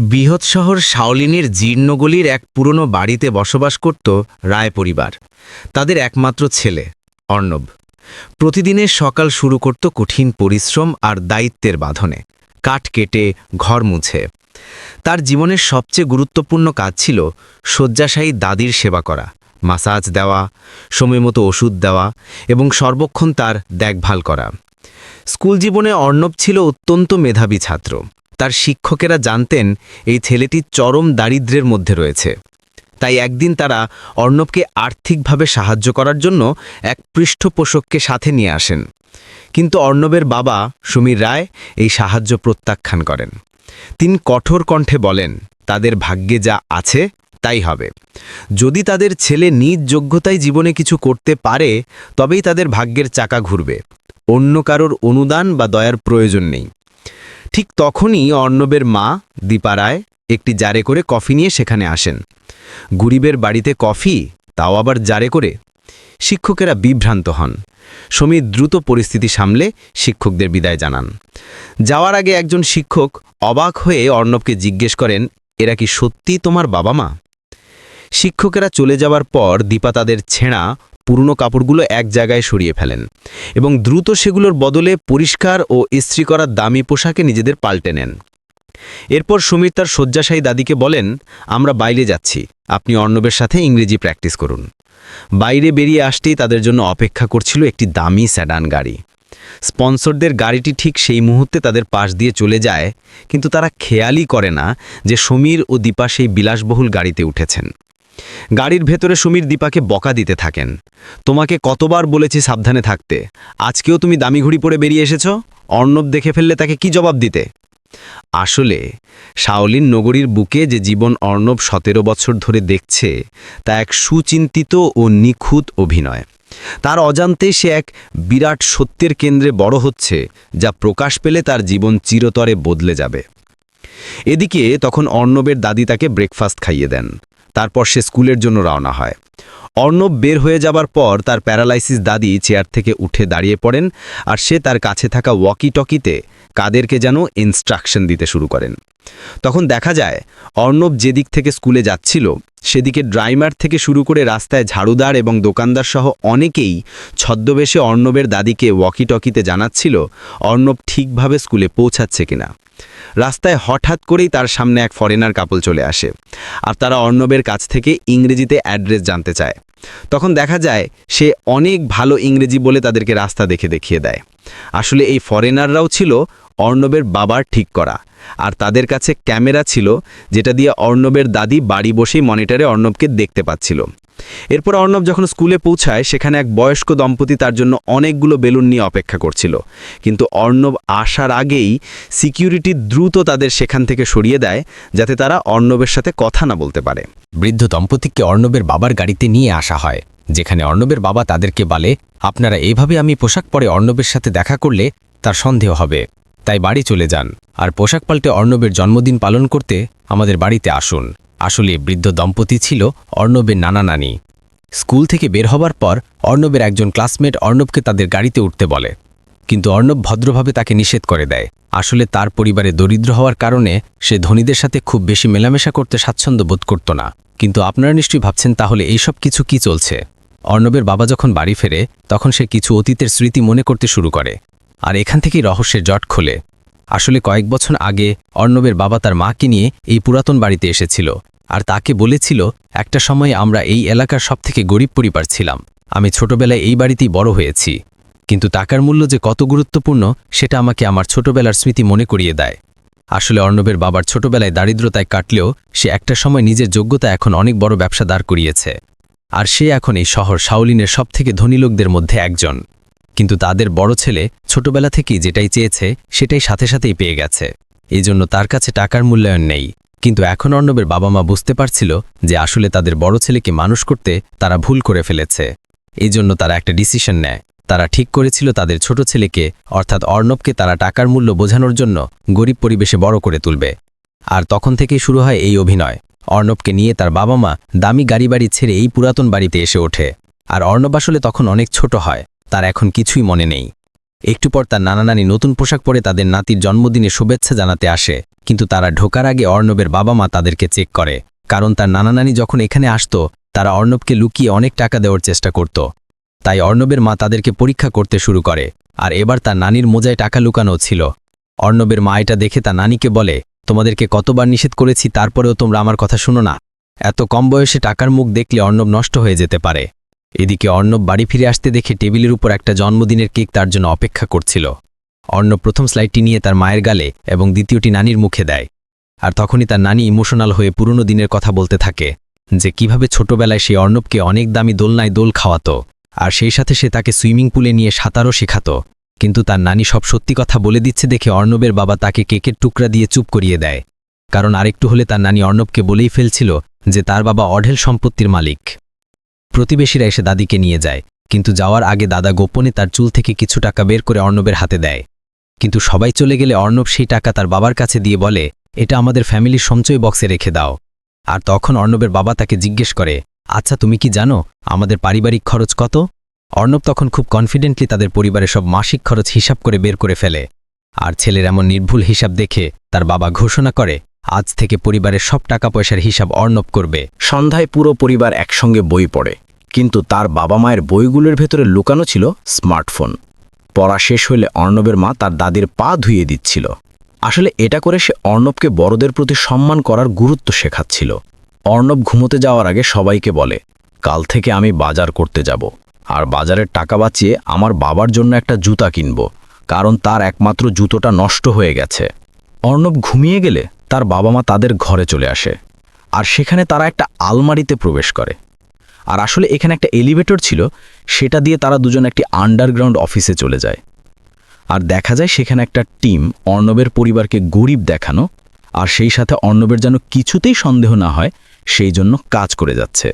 বৃহৎ শহর শাওলিনের জীর্ণগলির এক পুরনো বাড়িতে বসবাস করত রায় পরিবার। তাদের একমাত্র ছেলে, অর্ণব। প্রতিদিনের সকাল শুরু করত কঠিন পরিশ্রম আর দায়িত্বের বাঁধনে। কাঠ কেটে, ঘর মুছে। তার জীবনের সবচেয়ে গুরুত্বপূর্ণ কাজ ছিল শয্যাশায়ী দাদির সেবা করা, মাসাজ দেওয়া সময়মতো ওষুধ দেওয়া এবং সর্বক্ষণ তার দেখভাল করা। স্কুল জীবনে অর্ণব ছিল অত্যন্ত মেধাবী ছাত্র। তার শিক্ষকেরা জানতেন এই ছেলেটি চরম দারিদ্র্যের মধ্যে রয়েছে। তাই একদিন তারা অর্ণবকে আর্থিকভাবে সাহায্য করার জন্য এক পৃষ্ঠপোষককে সাথে নিয়ে আসেন। কিন্তু অর্ণবের বাবা সুমির রায় এই সাহায্য প্রত্যাখ্যান করেন। তিনি কঠোর কণ্ঠে বলেন, তাদের ভাগ্যে যা আছে, তাই হবে। যদি তাদের ছেলে নিজ যোগ্যতায় জীবনে কিছু করতে পারে, তবেই তাদের ভাগ্যের চাকা ঘুরবে। অন্য কারোর অনুদান বা দয়ার প্রয়োজন নেই। ঠিক তখনই অর্ণবের মা, দীপা রায়, একটি জারে করে কফি নিয়ে সেখানে আসেন। গরিবের বাড়িতে কফি, তাও আবার জারে করে। শিক্ষকেরা বিভ্রান্ত হন। সমীর দ্রুত পরিস্থিতি সামলে শিক্ষকদের বিদায় জানান। যাওয়ার আগে একজন শিক্ষক অবাক হয়ে অর্ণবকে জিজ্ঞেস করেন, এরা কি সত্যি তোমার বাবা মা? শিক্ষকেরা চলে যাওয়ার পর দীপা তাদের ছেঁড়া পুরনো কাপড়গুলো এক জায়গায় সরিয়ে ফেলেন এবং দ্রুত সেগুলোর বদলে পরিষ্কার ও ইস্ত্রি করা দামি পোশাকে নিজেদের পাল্টে নেন। এরপর সমীর তার শয্যাশায়ী দাদিকে বলেন, আমরা বাইরে যাচ্ছি, আপনি অর্ণবের সাথে ইংরেজি প্র্যাকটিস করুন। বাইরে বেরিয়ে আসতেই তাদের জন্য অপেক্ষা করছিল একটি দামি স্যাডান গাড়ি। স্পন্সরদের গাড়িটি ঠিক সেই মুহূর্তে তাদের পাশ দিয়ে চলে যায়, কিন্তু তারা খেয়ালই করে না যে সমীর ও দীপা সেই বিলাসবহুল গাড়িতে উঠেছেন। গাড়ির ভেতরে সমীর দীপাকে বকা দিতে থাকেন। তোমাকে কতবার বলেছি সাবধানে থাকতে। আজকেও তুমি দামি ঘুড়ি পরে বেরিয়ে এসেছ? অর্ণব দেখে ফেললে তাকে কি জবাব দিতে? আসলে, শাওলিন নগরীর বুকে যে জীবন অর্ণব সতেরো বছর ধরে দেখছে, তা এক সুচিন্তিত ও নিখুঁত অভিনয়। তার অজান্তে সে এক বিরাট সত্যের কেন্দ্রে বড় হচ্ছে, যা প্রকাশ পেলে তার জীবন চিরতরে বদলে যাবে। এদিকে তখন অর্ণবের দাদি তাকে ব্রেকফাস্ট খাইয়ে দেন। তারপর সে স্কুলের জন্য রওনা হয়। অর্ণব বের হয়ে যাবার পর তার প্যারালাইসিস দাদি চেয়ার থেকে উঠে দাঁড়িয়ে পড়েন আর সে তার কাছে থাকা ওয়াকি টকিতে কাদেরকে যেন ইনস্ট্রাকশন দিতে শুরু করেন। তখন দেখা যায়, অর্ণব যেদিক থেকে স্কুলে যাচ্ছিল, সেদিকে ড্রাইমার থেকে শুরু করে রাস্তায় ঝাড়ুদার এবং দোকানদার সহ অনেকেই ছদ্মবেশে অর্ণবের দাদিকে ওয়াকি টকিতে জানাচ্ছিল, অর্ণব ঠিকভাবে স্কুলে পৌঁছাচ্ছে কিনা। রাস্তায় হঠাৎ করেই তার সামনে এক ফরেনার কাপল চলে আসে, আর তারা অর্ণবের কাছ থেকে ইংরেজিতে অ্যাড্রেস জানতে চায়। তখন দেখা যায় সে অনেক ভালো ইংরেজি বলে তাদেরকে রাস্তা দেখে দেখিয়ে দেয়। আসলে এই ফরেনাররাও ছিল অর্ণবের বাবার ঠিক করা। আর তাদের কাছে ক্যামেরা ছিল, যেটা দিয়ে অর্ণবের দাদি বাড়ি বসেই মনিটরে অর্ণবকে দেখতে পাচ্ছিল। এরপর অর্ণব যখন স্কুলে পৌঁছায়, সেখানে এক বয়স্ক দম্পতি তার জন্য অনেকগুলো বেলুন নিয়ে অপেক্ষা করছিল। কিন্তু অর্ণব আসার আগেই সিকিউরিটি দ্রুত তাদের সেখান থেকে সরিয়ে দেয়, যাতে তারা অর্ণবের সাথে কথা না বলতে পারে। বৃদ্ধ দম্পতিকে অর্ণবের বাবার গাড়িতে নিয়ে আসা হয়, যেখানে অর্ণবের বাবা তাদেরকে বলে, আপনারা এইভাবে আমি পোশাক পরে অর্ণবের সাথে দেখা করলে তার সন্দেহ হবে। তাই বাড়ি চলে যান। আর পোশাক পাল্টে অর্ণবের জন্মদিন পালন করতে আমাদের বাড়িতে আসুন। আসলে বৃদ্ধ দম্পতি ছিল অর্ণবের নানা নানি। স্কুল থেকে বের হবার পর অর্ণবের একজন ক্লাসমেট অর্ণবকে তাদের গাড়িতে উঠতে বলে। কিন্তু অর্ণব ভদ্রভাবে তাকে নিষেধ করে দেয়। আসলে তার পরিবারে দরিদ্র হওয়ার কারণে সে ধনীদের সাথে খুব বেশি মেলামেশা করতে স্বাচ্ছন্দ্য বোধ করত না। কিন্তু আপনারা নিশ্চয়ই ভাবছেন তাহলে এইসব কিছু কি চলছে? অর্ণবের বাবা যখন বাড়ি ফেরে, তখন সে কিছু অতীতের স্মৃতি মনে করতে শুরু করে। আর এখান থেকেই রহস্যের জট খোলে। আসলে কয়েক বছর আগে অর্ণবের বাবা তার মাকে নিয়ে এই পুরাতন বাড়িতে এসেছিল আর তাকে বলেছিল, একটা সময় আমরা এই এলাকার সবথেকে গরিব পরিবার ছিলাম। আমি ছোটবেলায় এই বাড়িতেই বড় হয়েছি। কিন্তু টাকার মূল্য যে কত গুরুত্বপূর্ণ, সেটা আমাকে আমার ছোটবেলার স্মৃতি মনে করিয়ে দেয়। আসলে অর্ণবের বাবার ছোটবেলায় দারিদ্রতায় কাটলেও সে একটা সময় নিজের যোগ্যতা এখন অনেক বড় ব্যবসা দাঁড় করিয়েছে। আর সে এখন এই শহর শাওলিনের সবথেকে ধনী লোকদের মধ্যে একজন। কিন্তু তাদের বড় ছেলে ছোটবেলা থেকেই যেটাই চেয়েছে, সেটাই সাথে সাথেই পেয়ে গেছে। এই জন্য তার কাছে টাকার মূল্যায়ন নেই। কিন্তু এখন অর্ণবের বাবা মা বুঝতে পারছিল যে আসলে তাদের বড় ছেলেকে মানুষ করতে তারা ভুল করে ফেলেছে। এই জন্য তারা একটা ডিসিশন নেয়। তারা ঠিক করেছিল তাদের ছোট ছেলেকে, অর্থাৎ অর্ণবকে তারা টাকার মূল্য বোঝানোর জন্য গরিব পরিবেশে বড় করে তুলবে। আর তখন থেকেই শুরু হয় এই অভিনয়। অর্ণবকে নিয়ে তার বাবা মা দামি গাড়ি বাড়ি ছেড়ে এই পুরাতন বাড়িতে এসে ওঠে। আর অর্ণব আসলে তখন অনেক ছোট হয়। তার এখন কিছুই মনে নেই। একটু পর তার নানা নানি নতুন পোশাক পরে তাদের নাতির জন্মদিনে শুভেচ্ছা জানাতে আসে, কিন্তু তারা ঢোকার আগে অর্ণবের বাবা মা তাদেরকে চেক করে, কারণ তার নানা নানি যখন এখানে আসত, তারা অর্ণবকে লুকিয়ে অনেক টাকা দেওয়ার চেষ্টা করত। তাই অর্ণবের মা তাদেরকে পরীক্ষা করতে শুরু করে, আর এবার তার নানির মোজায় টাকা লুকানো ছিল। অর্ণবের মা এটা দেখে তার নানিকে বলে, তোমাদেরকে কতবার নিষেধ করেছি, তারপরেও তোমরা আমার কথা শুনো না। এত কম বয়সে টাকার মুখ দেখলে অর্ণব নষ্ট হয়ে যেতে পারে। এদিকে অর্ণব বাড়ি ফিরে আসতে দেখে টেবিলের উপর একটা জন্মদিনের কেক তার জন্য অপেক্ষা করছিল। অর্ণব প্রথম স্লাইডটি নিয়ে তার মায়ের গালে এবং দ্বিতীয়টি নানির মুখে দেয়। আর তখনই তার নানি ইমোশনাল হয়ে পুরনো দিনের কথা বলতে থাকে, যে কীভাবে ছোটবেলায় সে অর্ণবকে অনেক দামি দোলনায় দোল খাওয়াতো, আর সেই সাথে সে তাকে সুইমিং পুলে নিয়ে সাঁতারও শেখাত। কিন্তু তার নানি সব সত্যি কথা বলে দিচ্ছে দেখে অর্ণবের বাবা তাকে কেকের টুকরা দিয়ে চুপ করিয়ে দেয়। কারণ আরেকটু হলে তার নানি অর্ণবকে বলেই ফেলছিল যে তার বাবা অঢেল সম্পত্তির মালিক। প্রতিবেশীরা এসে দাদিকে নিয়ে যায়, কিন্তু যাওয়ার আগে দাদা গোপনে তার চুল থেকে কিছু টাকা বের করে অর্ণবের হাতে দেয়। কিন্তু সবাই চলে গেলে অর্ণব সেই টাকা তার বাবার কাছে দিয়ে বলে, এটা আমাদের ফ্যামিলির সঞ্চয় বক্সে রেখে দাও। আর তখন অর্ণবের বাবা তাকে জিজ্ঞেস করে আচ্ছা তুমি কি জানো, আমাদের পারিবারিক খরচ কত? অর্ণব তখন খুব কনফিডেন্টলি তাদের পরিবারের সব মাসিক খরচ হিসাব করে বের করে ফেলে। আর ছেলের এমন নির্ভুল হিসাব দেখে তার বাবা ঘোষণা করে আজ থেকে পরিবারের সব টাকা পয়সার হিসাব অর্ণব করবে। সন্ধ্যায় পুরো পরিবার একসঙ্গে বই পড়ে। কিন্তু তার বাবা মায়ের বইগুলোর ভেতরে লুকানো ছিল স্মার্টফোন। পড়া শেষ হইলে অর্ণবের মা তার দাদির পা ধুইয়ে দিচ্ছিল। আসলে এটা করে সে অর্ণবকে বড়দের প্রতি সম্মান করার গুরুত্ব শেখাচ্ছিল। অর্ণব ঘুমোতে যাওয়ার আগে সবাইকে বলে, কাল থেকে আমি বাজার করতে যাব। আর বাজারের টাকা বাঁচিয়ে আমার বাবার জন্য একটা জুতা কিনব। কারণ তার একমাত্র জুতোটা নষ্ট হয়ে গেছে। অর্ণব ঘুমিয়ে গেলে তার বাবা মা তাদের ঘরে চলে আসে। আর সেখানে তারা একটা আলমারিতে প্রবেশ করে। আর আসলে এখানে একটা এলিভেটর ছিল, সেটা দিয়ে তারা দুজন একটি আন্ডারগ্রাউন্ড অফিসে চলে যায়। আর দেখা যায় সেখানে একটা টিম অর্ণবের পরিবারকে গরিব দেখানো, আর সেই সাথে অর্ণবের যেন কিছুতেই সন্দেহ না হয়, সেই জন্য কাজ করে যাচ্ছে।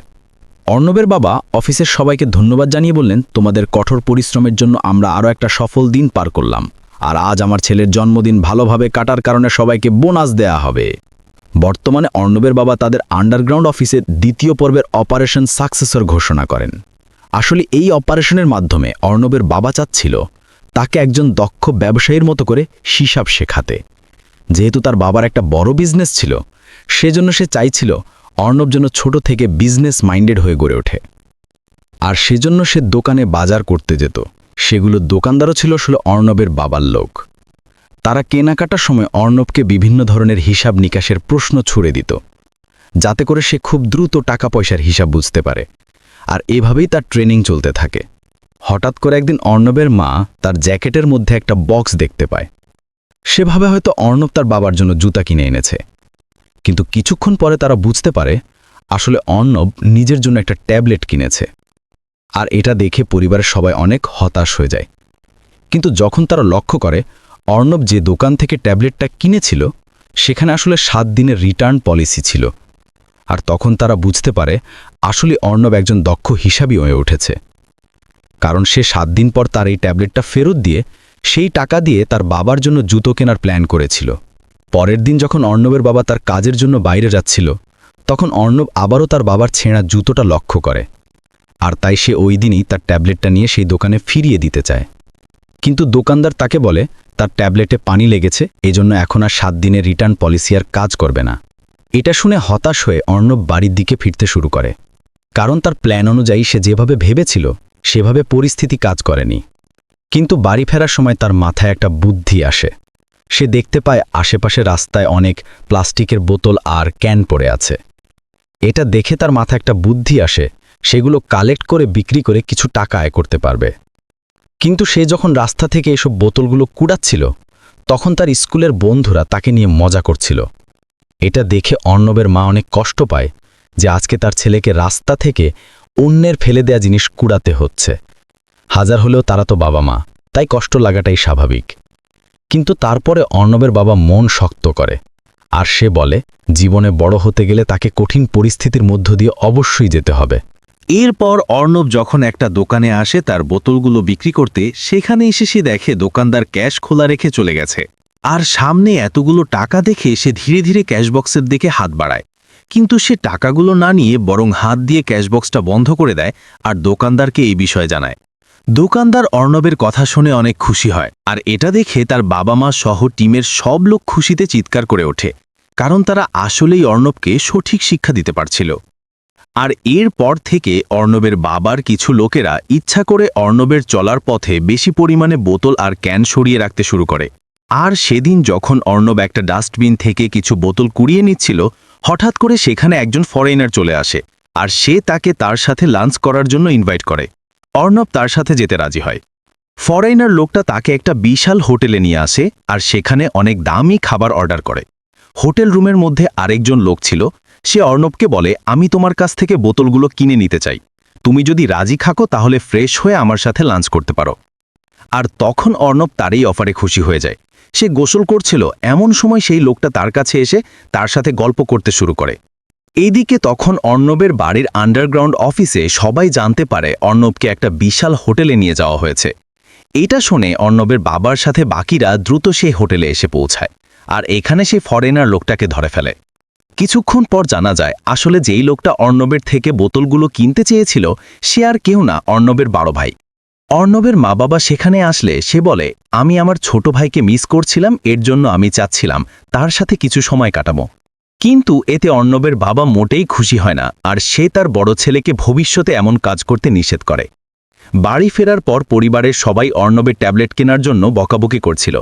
অর্ণবের বাবা অফিসের সবাইকে ধন্যবাদ জানিয়ে বললেন, তোমাদের কঠোর পরিশ্রমের জন্য আমরা আরও একটা সফল দিন পার করলাম। আর আজ আমার ছেলের জন্মদিন ভালোভাবে কাটার কারণে সবাইকে বোনাস দেয়া হবে। বর্তমানে অর্ণবের বাবা তাদের আন্ডারগ্রাউন্ড অফিসের দ্বিতীয় পর্বের অপারেশন সাকসেসর ঘোষণা করেন। আসলে এই অপারেশনের মাধ্যমে অর্ণবের বাবা চাচ্ছিল তাকে একজন দক্ষ ব্যবসায়ীর মতো করে হিসাব শেখাতে। যেহেতু তার বাবার একটা বড় বিজনেস ছিল, সেজন্য সে চাইছিল অর্ণব যেন ছোট থেকে বিজনেস মাইন্ডেড হয়ে গড়ে ওঠে। আর সেজন্য সে দোকানে বাজার করতে যেত। সেগুলো দোকানদারও ছিল, আসলে অর্ণবের বাবার লোক। তারা কেনাকাটার সময় অর্ণবকে বিভিন্ন ধরনের হিসাব নিকাশের প্রশ্ন ছুড়ে দিত, যাতে করে সে খুব দ্রুত টাকা পয়সার হিসাব বুঝতে পারে। আর এভাবেই তার ট্রেনিং চলতে থাকে। হঠাৎ করে একদিন অর্ণবের মা তার জ্যাকেটের মধ্যে একটা বক্স দেখতে পায়। সেভাবে হয়তো অর্ণব তার বাবার জন্য জুতা কিনে এনেছে। কিন্তু কিছুক্ষণ পরে তারা বুঝতে পারে, আসলে অর্ণব নিজের জন্য একটা ট্যাবলেট কিনেছে। আর এটা দেখে পরিবারের সবাই অনেক হতাশ হয়ে যায়। কিন্তু যখন তারা লক্ষ্য করে, অর্ণব যে দোকান থেকে ট্যাবলেটটা কিনেছিল, সেখানে আসলে সাত দিনের রিটার্ন পলিসি ছিল। আর তখন তারা বুঝতে পারে, আসলে অর্ণব একজন দক্ষ হিসাবই হয়ে উঠেছে। কারণ সে সাত দিন পর তার এই ট্যাবলেটটা ফেরত দিয়ে, সেই টাকা দিয়ে তার বাবার জন্য জুতো কেনার প্ল্যান করেছিল। পরের দিন যখন অর্ণবের বাবা তার কাজের জন্য বাইরে যাচ্ছিল, তখন অর্ণব আবারও তার বাবার ছেঁড়া জুতোটা লক্ষ্য করে। আর তাই সে ওই দিনই তার ট্যাবলেটটা নিয়ে সেই দোকানে ফিরিয়ে দিতে চায়। কিন্তু দোকানদার তাকে বলে, তার ট্যাবলেটে পানি লেগেছে, এজন্য এখন আর সাত দিনের রিটার্ন পলিসি আর কাজ করবে না। এটা শুনে হতাশ হয়ে অর্ণব বাড়ির দিকে ফিরতে শুরু করে। কারণ তার প্ল্যান অনুযায়ী সে যেভাবে ভেবেছিল, সেভাবে পরিস্থিতি কাজ করেনি। কিন্তু বাড়ি ফেরার সময় তার মাথায় একটা বুদ্ধি আসে। সে দেখতে পায় আশেপাশে রাস্তায় অনেক প্লাস্টিকের বোতল আর ক্যান পড়ে আছে। এটা দেখে তার মাথায় একটা বুদ্ধি আসে সেগুলো কালেক্ট করে বিক্রি করে কিছু টাকা আয় করতে পারবে। কিন্তু সে যখন রাস্তা থেকে এসব বোতলগুলো কুড়াচ্ছিল, তখন তার স্কুলের বন্ধুরা তাকে নিয়ে মজা করছিল। এটা দেখে অর্ণবের মা অনেক কষ্ট পায় যে আজকে তার ছেলেকে রাস্তা থেকে অন্যের ফেলে দেয়া জিনিস কুড়াতে হচ্ছে। হাজার হলেও তারা তো বাবা মা, তাই কষ্ট লাগাটাই স্বাভাবিক। কিন্তু তারপরে অর্ণবের বাবা মন শক্ত করে, আর সে বলে, জীবনে বড় হতে গেলে তাকে কঠিন পরিস্থিতির মধ্য দিয়ে অবশ্যই যেতে হবে। এরপর অর্ণব যখন একটা দোকানে আসে, তার বোতলগুলো বিক্রি করতে, সেখানে এসে সে দেখে দোকানদার ক্যাশ খোলা রেখে চলে গেছে। আর সামনে এতগুলো টাকা দেখে সে ধীরে ধীরে ক্যাশবক্সের দিকে হাত বাড়ায়। কিন্তু সে টাকাগুলো না নিয়ে বরং হাত দিয়ে ক্যাশবক্সটা বন্ধ করে দেয় আর দোকানদারকে এই বিষয়ে জানায়। দোকানদার অর্ণবের কথা শুনে অনেক খুশি হয় আর এটা দেখে তার বাবা মা সহ টিমের সব লোক খুশিতে চিৎকার করে ওঠে। কারণ তারা আসলেই অর্ণবকে সঠিক শিক্ষা দিতে পারছিল। আর এর পর থেকে অর্ণবের বাবার কিছু লোকেরা ইচ্ছা করে অর্ণবের চলার পথে বেশি পরিমাণে বোতল আর ক্যান সরিয়ে রাখতে শুরু করে। আর সেদিন যখন অর্ণব একটা ডাস্টবিন থেকে কিছু বোতল কুড়িয়ে নিচ্ছিল, হঠাৎ করে সেখানে একজন ফরেনার চলে আসে আর সে তাকে তার সাথে লাঞ্চ করার জন্য ইনভাইট করে। অর্ণব তার সাথে যেতে রাজি হয়। ফরেনার লোকটা তাকে একটা বিশাল হোটেলে নিয়ে আসে আর সেখানে অনেক দামি খাবার অর্ডার করে। হোটেল রুমের মধ্যে আরেকজন লোক ছিল সে অর্ণবকে বলে, আমি তোমার কাছ থেকে বোতলগুলো কিনে নিতে চাই। তুমি যদি রাজি খাকো তাহলে ফ্রেশ হয়ে আমার সাথে লাঞ্চ করতে পারো। আর তখন অর্ণব তার এই অফারে খুশি হয়ে যায়। সে গোসল করছিল। এমন সময় সেই লোকটা তার কাছে এসে তার সাথে গল্প করতে শুরু করে। এইদিকে তখন অর্ণবের বাড়ির আন্ডারগ্রাউন্ড অফিসে সবাই জানতে পারে অর্ণবকে একটা বিশাল হোটেলে নিয়ে যাওয়া হয়েছে। এটা শুনে অর্ণবের বাবার সাথে বাকিরা দ্রুত সেই হোটেলে এসে পৌঁছায়। আর এখানে সেই ফরেনার লোকটাকে ধরে ফেলে। কিছুক্ষণ পর জানা যায়, আসলে যেই লোকটা অর্ণবের থেকে বোতলগুলো কিনতে চেয়েছিল, সে আর কেউ না অর্ণবের বড় ভাই। অর্ণবের মা বাবা সেখানে আসলে সে বলে, আমি আমার ছোট ভাইকে মিস করছিলাম, এর জন্য আমি চাচ্ছিলাম, তার সাথে কিছু সময় কাটাবো। কিন্তু এতে অর্ণবের বাবা মোটেই খুশি হয় না, আর সে তার বড় ছেলেকে ভবিষ্যতে এমন কাজ করতে নিষেধ করে। বাড়ি ফেরার পর পরিবারের সবাই অর্ণবের ট্যাবলেট কেনার জন্য বকাবকি করছিল।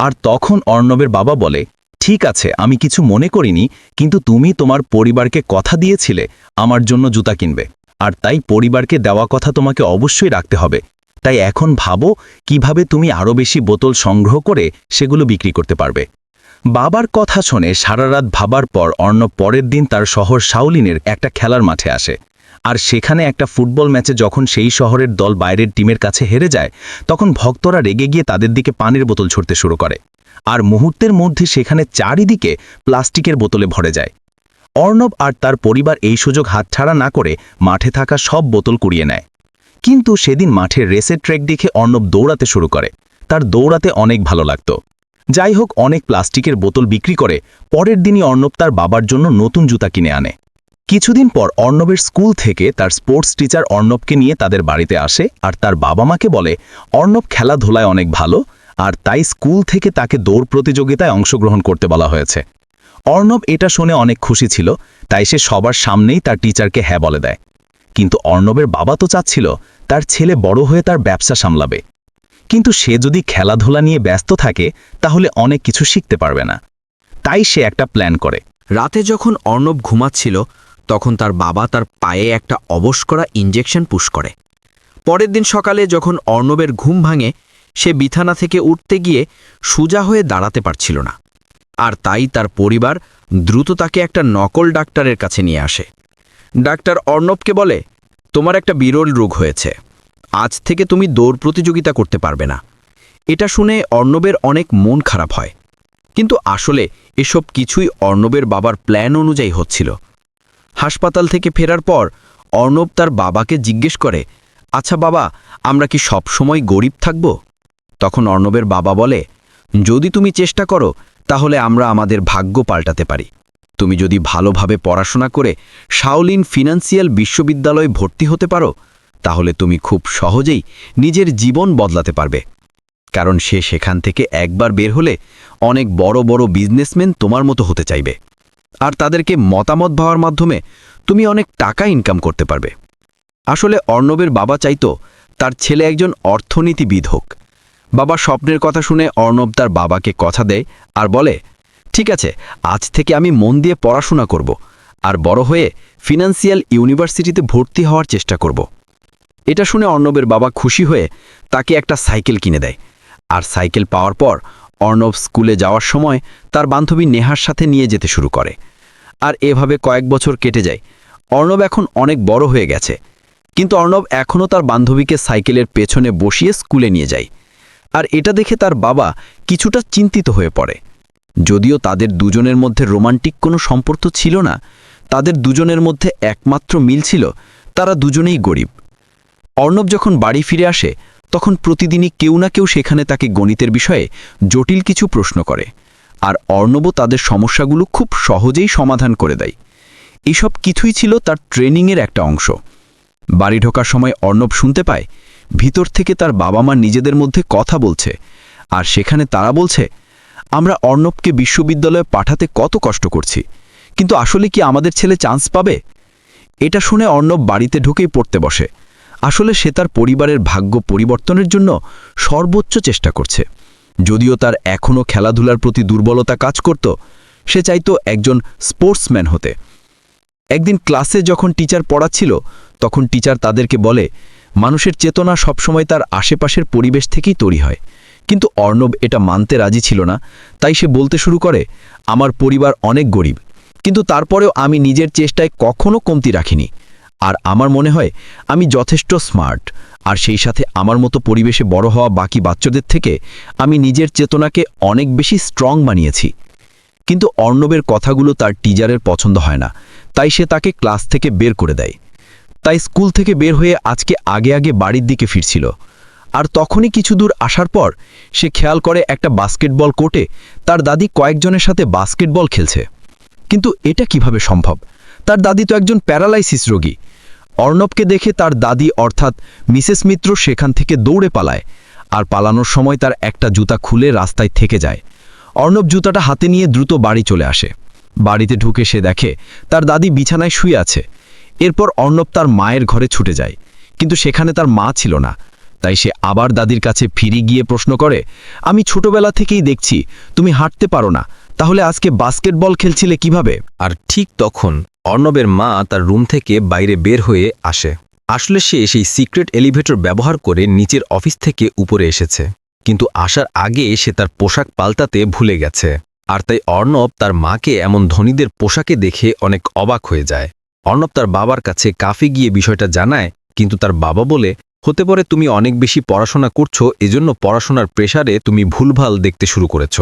আর তখন অর্ণবের বাবা বলে ঠিক আছে, আমি কিছু মনে করিনি, কিন্তু তুমি তোমার পরিবারকে কথা দিয়েছিলে, আমার জন্য জুতা কিনবে। আর তাই পরিবারকে দেওয়া কথা তোমাকে অবশ্যই রাখতে হবে। তাই এখন ভাবো, কীভাবে তুমি আরও বেশি বোতল সংগ্রহ করে সেগুলো বিক্রি করতে পারবে। বাবার কথা শুনে সারা রাত ভাবার পর অর্ণব পরের দিন তার শহর শাওলিনের একটা খেলার মাঠে আসে। আর সেখানে একটা ফুটবল ম্যাচে যখন সেই শহরের দল বাইরের টিমের কাছে হেরে যায়, তখন ভক্তরা রেগে গিয়ে তাদের দিকে পানির বোতল ছুটতে শুরু করে। আর মুহূর্তের মধ্যে সেখানে চারিদিকে প্লাস্টিকের বোতলে ভরে যায়। অর্ণব আর তার পরিবার এই সুযোগ হাতছাড়া না করে মাঠে থাকা সব বোতল কুড়িয়ে নেয়। কিন্তু সেদিন মাঠের রেসের ট্রেক দেখে অর্ণব দৌড়াতে শুরু করে। তার দৌড়াতে অনেক ভালো লাগত। যাই হোক, অনেক প্লাস্টিকের বোতল বিক্রি করে পরের দিনই অর্ণব তার বাবার জন্য নতুন জুতা কিনে আনে। কিছুদিন পর অর্ণবের স্কুল থেকে তার স্পোর্টস টিচার অর্ণবকে নিয়ে তাদের বাড়িতে আসে আর তার বাবা মাকে বলে, অর্ণব খেলাধুলায় অনেক ভালো আর তাই স্কুল থেকে তাকে দৌড় প্রতিযোগিতায় অংশগ্রহণ করতে বলা হয়েছে। অর্ণব এটা শুনে অনেক খুশি ছিল, তাই সে সবার সামনেই তার টিচারকে হ্যাঁ বলে দেয়। কিন্তু অর্ণবের বাবা তো চাচ্ছিল, তার ছেলে বড় হয়ে তার ব্যবসা সামলাবে। কিন্তু সে যদি খেলাধুলা নিয়ে ব্যস্ত থাকে, তাহলে অনেক কিছু শিখতে পারবে না। তাই সে একটা প্ল্যান করে। রাতে যখন অর্ণব ঘুমাচ্ছিল, তখন তার বাবা তার পায়ে একটা অবশ করা ইঞ্জেকশন পুশ করে। পরের দিন সকালে যখন অর্ণবের ঘুম ভাঙে সে বিছানা থেকে উঠতে গিয়ে সোজা হয়ে দাঁড়াতে পারছিল না। আর তাই তার পরিবার দ্রুত তাকে একটা নকল ডাক্তারের কাছে নিয়ে আসে। ডাক্তার অর্ণবকে বলে, তোমার একটা বিরল রোগ হয়েছে। আজ থেকে তুমি দৌড় প্রতিযোগিতা করতে পারবে না। এটা শুনে অর্ণবের অনেক মন খারাপ হয়। কিন্তু আসলে এসব কিছুই অর্ণবের বাবার প্ল্যান অনুযায়ী হচ্ছিল। হাসপাতাল থেকে ফেরার পর অর্ণব তার বাবাকে জিজ্ঞেস করে আচ্ছা বাবা, আমরা কি সব সময় গরিব থাকব? তখন অর্ণবের বাবা বলে, যদি তুমি চেষ্টা করো, তাহলে আমরা আমাদের ভাগ্য পাল্টাতে পারি। তুমি যদি ভালোভাবে পড়াশোনা করে শাওলিন ফিনান্সিয়াল বিশ্ববিদ্যালয়ে ভর্তি হতে পারো, তাহলে তুমি খুব সহজেই নিজের জীবন বদলাতে পারবে। কারণ সে সেখান থেকে একবার বের হলে অনেক বড় বড় বিজনেসম্যান তোমার মতো হতে চাইবে। আর তাদেরকে মতামত ভাবার মাধ্যমে তুমি অনেক টাকা ইনকাম করতে পারবে। আসলে অর্ণবের বাবা চাইতো তার ছেলে একজন অর্থনীতিবিদ হোক। বাবা স্বপ্নের কথা শুনে অর্ণব তার বাবাকে কথা দেয় আর বলে, ঠিক আছে, আজ থেকে আমি মন দিয়ে পড়াশোনা করব আর বড় হয়ে ফিনান্সিয়াল ইউনিভার্সিটিতে ভর্তি হওয়ার চেষ্টা করব। এটা শুনে অর্ণবের বাবা খুশি হয়ে তাকে একটা সাইকেল কিনে দেয়। আর সাইকেল পাওয়ার পর অর্ণব স্কুলে যাওয়ার সময় তার বান্ধবী নেহার সাথে নিয়ে যেতে শুরু করে। আর এভাবে কয়েক বছর কেটে যায়। অর্ণব এখন অনেক বড় হয়ে গেছে। কিন্তু অর্ণব এখনও তার বান্ধবীকে সাইকেলের পেছনে বসিয়ে স্কুলে নিয়ে যায়। আর এটা দেখে তার বাবা কিছুটা চিন্তিত হয়ে পড়ে। যদিও তাদের দুজনের মধ্যে রোমান্টিক কোনো সম্পর্ক ছিল না, তাদের দুজনের মধ্যে একমাত্র মিল ছিল তারা দুজনেই গরিব। অর্ণব যখন বাড়ি ফিরে আসে, তখন প্রতিদিনই কেউ না কেউ সেখানে তাকে গণিতের বিষয়ে জটিল কিছু প্রশ্ন করে, আর অর্ণবও তাদের সমস্যাগুলো খুব সহজেই সমাধান করে দেয়। এসব কিছুই ছিল তার ট্রেনিংয়ের একটা অংশ। বাড়ি ঢোকার সময় অর্ণব শুনতে পায় ভিতর থেকে তার বাবা মা নিজেদের মধ্যে কথা বলছে আর সেখানে তারা বলছে, আমরা অর্ণবকে বিশ্ববিদ্যালয়ে পাঠাতে কত কষ্ট করছি, কিন্তু আসলে কি আমাদের ছেলে চান্স পাবে? এটা শুনে অর্ণব বাড়িতে ঢুকেই পড়তে বসে। আসলে সে তার পরিবারের ভাগ্য পরিবর্তনের জন্য সর্বোচ্চ চেষ্টা করছে। যদিও তার এখনও খেলাধুলার প্রতি দুর্বলতা কাজ করত, সে চাইতো একজন স্পোর্টসম্যান হতে। একদিন ক্লাসে যখন টিচার পড়াচ্ছিল, তখন টিচার তাদেরকে বলে মানুষের চেতনা সবসময় তার আশেপাশের পরিবেশ থেকেই তৈরি হয়। কিন্তু অর্ণব এটা মানতে রাজি ছিল না, তাই সে বলতে শুরু করে, আমার পরিবার অনেক গরিব, কিন্তু তারপরেও আমি নিজের চেষ্টায় কখনো কমতি রাখিনি। আর আমার মনে হয়, আমি যথেষ্ট স্মার্ট, আর সেই সাথে আমার মতো পরিবেশে বড় হওয়া বাকি বাচ্চাদের থেকে আমি নিজের চেতনাকে অনেক বেশি স্ট্রং বানিয়েছি। কিন্তু অর্ণবের কথাগুলো তার টিচারের পছন্দ হয় না, তাই সে তাকে ক্লাস থেকে বের করে দেয়। তাই স্কুল থেকে বের হয়ে আজকে আগে আগে বাড়ির দিকে ফিরছিল। আর তখনই কিছু দূর আসার পর সে খেয়াল করে একটা বাস্কেটবল কোর্টে তার দাদি কয়েকজনের সাথে বাস্কেটবল খেলছে। কিন্তু এটা কীভাবে সম্ভব? তার দাদি তো একজন প্যারালাইসিস রোগী। অর্ণবকে দেখে তার দাদি অর্থাৎ মিসেস মিত্র সেখান থেকে দৌড়ে পালায় আর পালানোর সময় তার একটা জুতা খুলে রাস্তায় থেকে যায়। অর্ণব জুতাটা হাতে নিয়ে দ্রুত বাড়ি চলে আসে। বাড়িতে ঢুকে সে দেখে তার দাদি বিছানায় শুয়ে আছে। এরপর অর্ণব তার মায়ের ঘরে ছুটে যায়। কিন্তু সেখানে তার মা ছিল না। তাই সে আবার দাদির কাছে ফিরে গিয়ে প্রশ্ন করে, আমি ছোটবেলা থেকেই দেখছি, তুমি হাঁটতে পারো না। তাহলে আজকে বাস্কেটবল খেলছিলে কীভাবে? আর ঠিক তখন অর্ণবের মা তার রুম থেকে বাইরে বের হয়ে আসে। আসলে সে সেই সিক্রেট এলিভেটর ব্যবহার করে নিচের অফিস থেকে উপরে এসেছে। কিন্তু আসার আগে সে তার পোশাক পাল্টাতে ভুলে গেছে। আর তাই অর্ণব তার মাকে এমন ধনীদের পোশাকে দেখে অনেক অবাক হয়ে যায়। অর্ণব তার বাবার কাছে কাফে গিয়ে বিষয়টা জানায়, কিন্তু তার বাবা বলে, হতে পারে তুমি অনেক বেশি পড়াশোনা করছ, এজন্য পড়াশোনার প্রেসারে তুমি ভুলভাল দেখতে শুরু করেছ।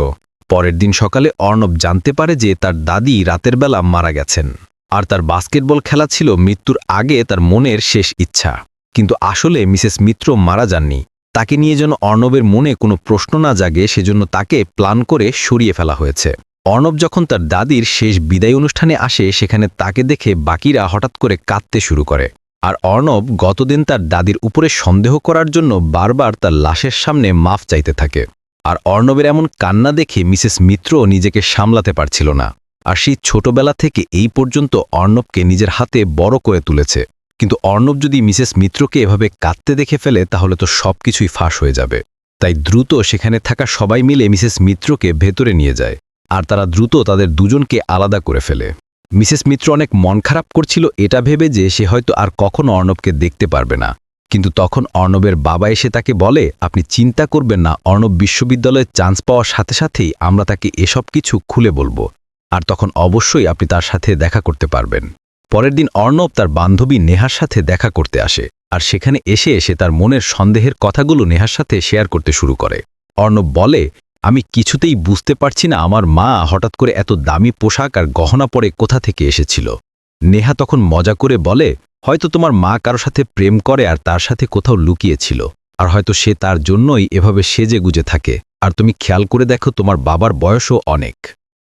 পরের দিন সকালে অর্ণব জানতে পারে যে তার দাদি রাতের বেলা মারা গেছেন। আর তার বাস্কেটবল খেলা ছিল মৃত্যুর আগে তার মনের শেষ ইচ্ছা। কিন্তু আসলে মিসেস মিত্র মারা যাননি। তাকে নিয়ে যেন অর্ণবের মনে কোনো প্রশ্ন না জাগে, সেজন্য তাকে প্ল্যান করে সরিয়ে ফেলা হয়েছে। অর্ণব যখন তার দাদির শেষ বিদায় অনুষ্ঠানে আসে, সেখানে তাকে দেখে বাকিরা হঠাৎ করে কাঁদতে শুরু করে। আর অর্ণব গতদিন তার দাদির উপরে সন্দেহ করার জন্য বারবার তার লাশের সামনে মাফ চাইতে থাকে। আর অর্ণবের এমন কান্না দেখে মিসেস মিত্র নিজেকে সামলাতে পারছিল না। আর সেই ছোটবেলা থেকে এই পর্যন্ত অর্ণবকে নিজের হাতে বড় করে তুলেছে। কিন্তু অর্ণব যদি মিসেস মিত্রকে এভাবে কাঁদতে দেখে ফেলে, তাহলে তো সবকিছুই ফাঁস হয়ে যাবে। তাই দ্রুত সেখানে থাকা সবাই মিলে মিসেস মিত্রকে ভেতরে নিয়ে যায়। আর তারা দ্রুত তাদের দুজনকে আলাদা করে ফেলে। মিসেস মিত্র অনেক মন খারাপ করছিল এটা ভেবে যে সে হয়তো আর কখনো অর্ণবকে দেখতে পারবে না। কিন্তু তখন অর্ণবের বাবা এসে তাকে বলে, আপনি চিন্তা করবেন না, অর্ণব বিশ্ববিদ্যালয়ে চান্স পাওয়ার সাথে সাথেই আমরা তাকে এসব কিছু খুলে বলব। আর তখন অবশ্যই আপনি তার সাথে দেখা করতে পারবেন। পরের দিন অর্ণব তার বান্ধবী নেহার সাথে দেখা করতে আসে, আর সেখানে এসে এসে তার মনের সন্দেহের কথাগুলো নেহার সাথে শেয়ার করতে শুরু করে। অর্ণব বলে আমি কিছুতেই বুঝতে পারছি না আমার মা হঠাৎ করে এত দামি পোশাক আর গহনা পরে কোথা থেকে এসেছিল। নেহা তখন মজা করে বলে, হয়তো তোমার মা কারও সাথে প্রেম করে আর তার সাথে কোথাও লুকিয়েছিল, আর হয়তো সে তার জন্যই এভাবে সেজে গুজে থাকে। আর তুমি খেয়াল করে দেখো তোমার বাবার বয়সও অনেক।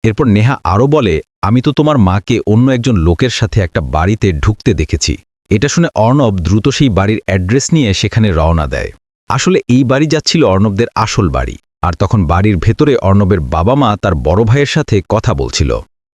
এরপর নেহা আরও বলে, আমি তো তোমার মাকে অন্য একজন লোকের সাথে একটা বাড়িতে ঢুকতে দেখেছি। এটা শুনে অর্ণব দ্রুত সেই বাড়ির অ্যাড্রেস নিয়ে সেখানে রওনা দেয়। আসলে এই বাড়ি যাচ্ছিল অর্ণবদের আসল বাড়ি। আর তখন বাড়ির ভেতরে অর্ণবের বাবা মা তার বড় ভাইয়ের সাথে কথা বলছিল।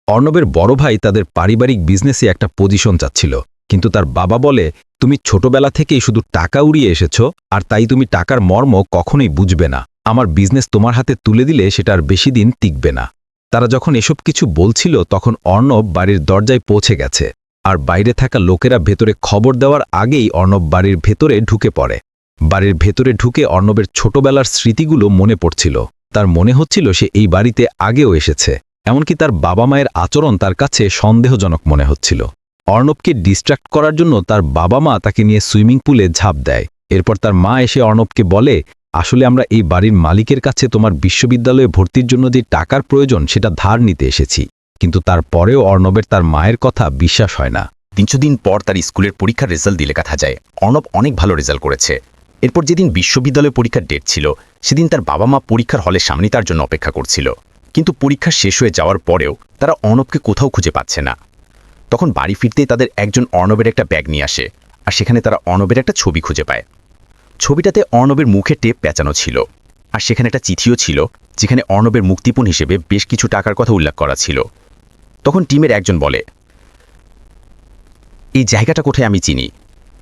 অর্ণবের বড় ভাই তাদের পারিবারিক বিজনেসে একটা পজিশন চাচ্ছিল, কিন্তু তার বাবা বলে, তুমি ছোটবেলা থেকেই শুধু টাকা উড়িয়ে এসেছ, আর তাই তুমি টাকার মর্ম কখনোই বুঝবে না। আমার বিজনেস তোমার হাতে তুলে দিলে সেটা আর বেশি দিন টিকবে না। তারা যখন এসব কিছু বলছিল, তখন অর্ণব বাড়ির দরজায় পৌঁছে গেছে, আর বাইরে থাকা লোকেরা ভেতরে খবর দেওয়ার আগেই অর্ণব বাড়ির ভেতরে ঢুকে পড়ে। বাড়ির ভেতরে ঢুকে অর্ণবের ছোটবেলার স্মৃতিগুলো মনে পড়ছিল। তার মনে হচ্ছিল সে এই বাড়িতে আগেও এসেছে। এমনকি তার বাবা মায়ের আচরণ তার কাছে সন্দেহজনক মনে হচ্ছিল। অর্ণবকে ডিস্ট্রাক্ট করার জন্য তার বাবা মা তাকে নিয়ে সুইমিং পুলে ঝাঁপ দেয়। এরপর তার মা এসে অর্ণবকে বলে, আসলে আমরা এই বাড়ির মালিকের কাছে তোমার বিশ্ববিদ্যালয়ে ভর্তির জন্য যে টাকার প্রয়োজন সেটা ধার নিতে এসেছি। কিন্তু তারপরেও অর্ণবের তার মায়ের কথা বিশ্বাস হয় না। তিনশো দিন পর তার স্কুলের পরীক্ষার রেজাল্ট দিলে কথা যায়। অর্ণব অনেক ভালো রেজাল্ট করেছে। এরপর যেদিন বিশ্ববিদ্যালয় পরীক্ষার ডেট ছিল, সেদিন তার বাবা মা পরীক্ষার হলের সামনে তার জন্য অপেক্ষা করছিল। কিন্তু পরীক্ষা শেষ হয়ে যাওয়ার পরেও তারা অর্ণবকে কোথাও খুঁজে পাচ্ছে না। তখন বাড়ি ফিরতেই তাদের একজন অর্ণবের একটা ব্যাগ নিয়ে আসে, আর সেখানে তারা অর্ণবের একটা ছবি খুঁজে পায়। ছবিটাতে অর্ণবের মুখে টেপ পেঁচানো ছিল, আর সেখানে একটা চিঠিও ছিল, যেখানে অর্ণবের মুক্তিপণ হিসেবে বেশ কিছু টাকার কথা উল্লেখ করা ছিল। তখন টিমের একজন বলে, এই জায়গাটা কোথায় আমি চিনি?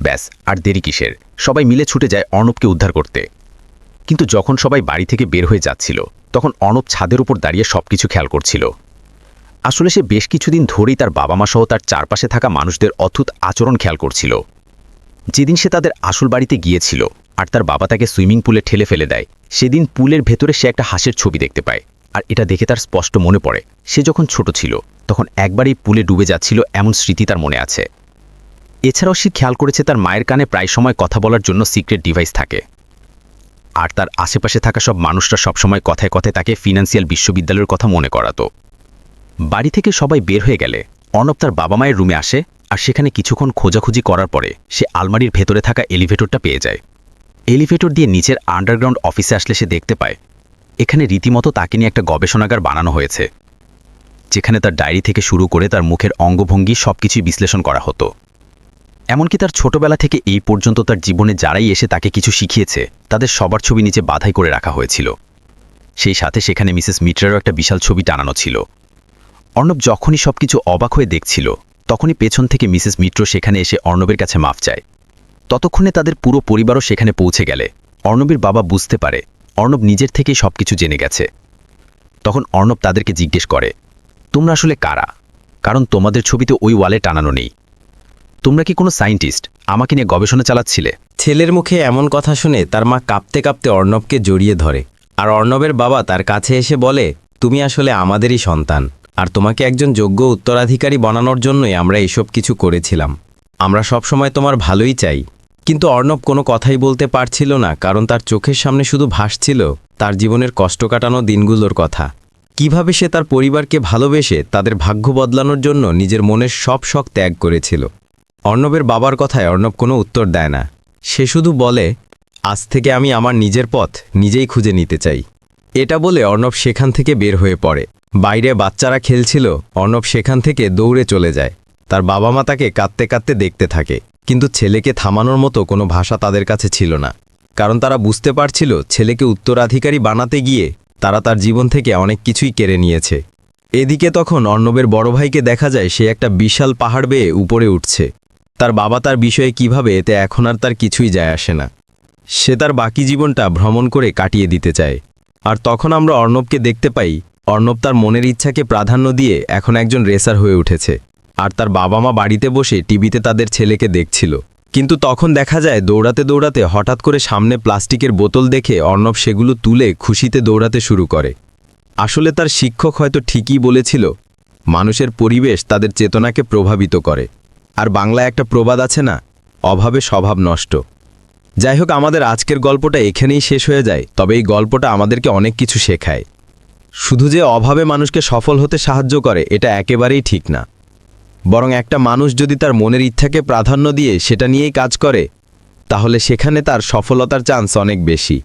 ব্যাস, আর দেরি কিসের? সবাই মিলে ছুটে যায় অর্ণবকে উদ্ধার করতে। কিন্তু যখন সবাই বাড়ি থেকে বের হয়ে যাচ্ছিল, তখন অর্ণব ছাদের উপর দাঁড়িয়ে সবকিছু খেয়াল করছিল। আসলে সে বেশ কিছুদিন ধরেই তার বাবা মা সহ তার চারপাশে থাকা মানুষদের অদ্ভুত আচরণ খেয়াল করছিল। যেদিন সে তাদের আসল বাড়িতে গিয়েছিল, আর তার বাবা তাকে সুইমিং পুলে ঠেলে ফেলে দেয়, সেদিন পুলের ভেতরে সে একটা হাঁসের ছবি দেখতে পায়। আর এটা দেখে তার স্পষ্ট মনে পড়ে। সে যখন ছোট ছিল, তখন একবারই পুলে ডুবে যাচ্ছিল এমন স্মৃতি তার মনে আছে। এছাড়াও সে খেয়াল করেছে তার মায়ের কানে প্রায় সময় কথা বলার জন্য সিক্রেট ডিভাইস থাকে। আর তার আশেপাশে থাকা সব মানুষরা সবসময় কথায় কথায় তাকে ফিনান্সিয়াল বিশ্ববিদ্যালয়ের কথা মনে করাতো। বাড়ি থেকে সবাই বের হয়ে গেলে অর্ণব তার বাবা মায়ের রুমে আসে আর সেখানে কিছুক্ষণ খোঁজাখুঁজি করার পরে সে আলমারির ভেতরে থাকা এলিভেটরটা পেয়ে যায়। এলিভেটর দিয়ে নিচের আন্ডারগ্রাউন্ড অফিসে আসলে সে দেখতে পায়, এখানে রীতিমতো তাকে নিয়ে একটা গবেষণাগার বানানো হয়েছে, যেখানে তার ডায়েরি থেকে শুরু করে তার মুখের অঙ্গভঙ্গি সবকিছুই বিশ্লেষণ করা হতো। এমনকি তার ছোটবেলা থেকে এই পর্যন্ত তার জীবনে যারাই এসে তাকে কিছু শিখিয়েছে, তাদের সবার ছবি নিচে বাধাই করে রাখা হয়েছিল। সেই সাথে সেখানে মিসেস মিট্রারও একটা বিশাল ছবি টানানো ছিল। অর্ণব যখনই সবকিছু অবাক হয়ে দেখছিল, তখনই পেছন থেকে মিসেস মিত্র সেখানে এসে অর্ণবের কাছে মাফ চায়। ততক্ষণে তাদের পুরো পরিবারও সেখানে পৌঁছে গেলে। অর্ণবের বাবা বুঝতে পারে, অর্ণব নিজের থেকেই সবকিছু জেনে গেছে। তখন অর্ণব তাদেরকে জিজ্ঞেস করে, তোমরা আসলে কারা? কারণ তোমাদের ছবিতে ওই ওয়ালে টানানো নেই। তোমরা কি কোনো সায়েন্টিস্ট আমাকে নিয়ে গবেষণা চালাচ্ছিলে। ছেলের মুখে এমন কথা শুনে তার মা কাঁপতে কাঁপতে অর্ণবকে জড়িয়ে ধরে। আর অর্ণবের বাবা তার কাছে এসে বলে, তুমি আসলে আমাদেরই সন্তান। আর তোমাকে একজন যোগ্য উত্তরাধিকারী বানানোর জন্যই আমরা এসব কিছু করেছিলাম। আমরা সবসময় তোমার ভালোই চাই। কিন্তু অর্ণব কোনো কথাই বলতে পারছিল না, কারণ তার চোখের সামনে শুধু ভাসছিল তার জীবনের কষ্ট কাটানো দিনগুলোর কথা। কীভাবে সে তার পরিবারকে ভালোবেসে তাদের ভাগ্য বদলানোর জন্য নিজের মনের সব শখ ত্যাগ করেছিল। অর্ণবের বাবার কথায় অর্ণব কোনো উত্তর দেয় না। সে শুধু বলে, আজ থেকে আমি আমার নিজের পথ নিজেই খুঁজে নিতে চাই। এটা বলে অর্ণব সেখান থেকে বের হয়ে পড়ে। বাইরে বাচ্চারা খেলছিল, অর্ণব সেখান থেকে দৌড়ে চলে যায়। তার বাবা মা তাকে কাঁদতে কাঁদতে দেখতে থাকে, কিন্তু ছেলেকে থামানোর মতো কোনো ভাষা তাদের কাছে ছিল না। কারণ তারা বুঝতে পারছিল, ছেলেকে উত্তরাধিকারী বানাতে গিয়ে তারা তার জীবন থেকে অনেক কিছুই কেড়ে নিয়েছে। এদিকে তখন অর্ণবের বড় ভাইকে দেখা যায়, সে একটা বিশাল পাহাড় বেয়ে উপরে উঠছে। তার বাবা তার বিষয়ে কীভাবে এতে এখন আর তার কিছুই যায় আসে না। সে তার বাকি জীবনটা ভ্রমণ করে কাটিয়ে দিতে চায়। আর তখন আমরা অর্ণবকে দেখতে পাই, অর্ণব তার মনের ইচ্ছাকে প্রাধান্য দিয়ে এখন একজন রেসার হয়ে উঠেছে। আর তার বাবা মা বাড়িতে বসে টিভিতে তাদের ছেলেকে দেখছিল। কিন্তু তখন দেখা যায়, দৌড়াতে দৌড়াতে হঠাৎ করে সামনে প্লাস্টিকের বোতল দেখে অর্ণব সেগুলো তুলে খুশিতে দৌড়াতে শুরু করে। আসলে তার শিক্ষক হয়তো ঠিকই বলেছিল, মানুষের পরিবেশ তাদের চেতনাকে প্রভাবিত করে। আর বাংলায় একটা প্রবাদ আছে না, অভাবে স্বভাব নষ্ট। যাই হোক আমাদের আজকের গল্পটা এখানেই শেষ হয়ে যায়, তবে এই গল্পটা আমাদেরকে অনেক কিছু শেখায়। শুধু যে অভাবে মানুষকে সফল হতে সাহায্য করে, এটা একেবারেই ঠিক না। বরং একটা মানুষ যদি তার মনের ইচ্ছাকে প্রাধান্য দিয়ে সেটা নিয়েই কাজ করে, তাহলে সেখানে তার সফলতার চান্স অনেক বেশি।